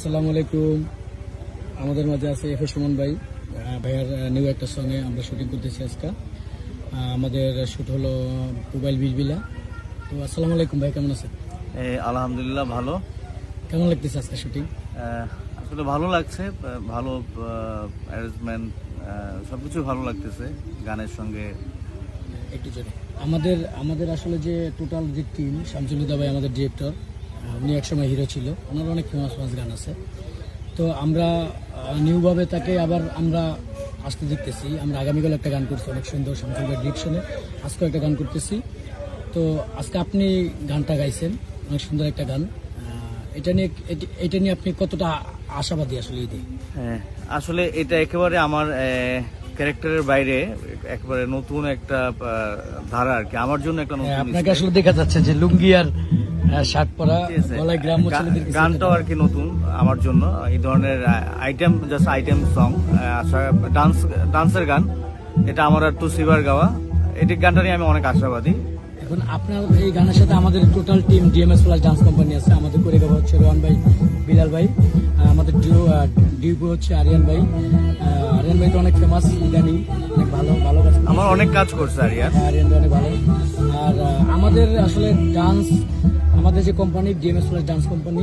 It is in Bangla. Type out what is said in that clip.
আসসালামু আলাইকুম। আমাদের মাঝে আছে এফ সুমন ভাই। ভাইয়ার নিউ একটা সঙ্গে আমরা শুটিং করতেছি আজকে। আমাদের শুট হলো মোবাইল বিলবিলা। তো আসসালামু আলাইকুম ভাই কেমন আছেন? আলহামদুলিল্লাহ ভালো। কেমন লাগতেছে আজকে শুটিং আসলে ভালো লাগছে ভালো অ্যারেঞ্জমেন্ট সব সবকিছু ভালো লাগতেছে গানের সঙ্গে। একটু জোরে। আমাদের আমাদের আসলে যে টোটাল যে টিম শামসুলুদা ভাই আমাদের ডিরেক্টর উনি একসময় হিরো ছিল। ওনার অনেক ফেমাস ফেমাস গান আছে। তো আমরা নিউভাবে তাকে আবার আমরা আসতে দেখতেছি। আমরা আগামীকাল একটা গান করছি অনেক সুন্দর শামসুল ভাই ডিরেকশনে। আজকেও একটা গান করতেছি। তো আজকে আপনি গানটা গাইছেন অনেক সুন্দর একটা গান। এটা নিয়ে এটা নিয়ে আপনি কতটা আশাবাদী আসলে এই হ্যাঁ, আসলে এটা একেবারে আমার ক্যারেক্টারের বাইরে একেবারে নতুন একটা ধারা আর কি। আমার জন্য একটা নতুন হ্যাঁ, আপনাকে আসলে দেখা যাচ্ছে যে লুঙ্গি আর শার্ট পরা? গলায় গ্রাম্য ছেলেদের গানটাও আর কি নতুন আমার জন্য। এই ধরনের item just item song dance ডান্সের গান। এটা আমার আর তুসিবার গাওয়া। এটি গানটা নিয়ে আমি অনেক আশাবাদী। এখন আপনার এই গানের সাথে আমাদের total team DMS plus dance company আছে। আমাদের কোরিওগ্রাফার হচ্ছে রোহান ভাই বিলাল ভাই আমাদের ডিও ডিউপো হচ্ছে আরিয়ান ভাই। আরিয়ান ভাই তো অনেক ফেমাস ইদানিং অনেক ভালো ভালো কাজ আমার অনেক কাজ করছে আরিয়ান। হ্যাঁ, আরিয়ান ভাই অনেক ভালো। আমাদের আসলে ডান্স আমাদের যে কোম্পানি ডিএমএস ডান্স কোম্পানি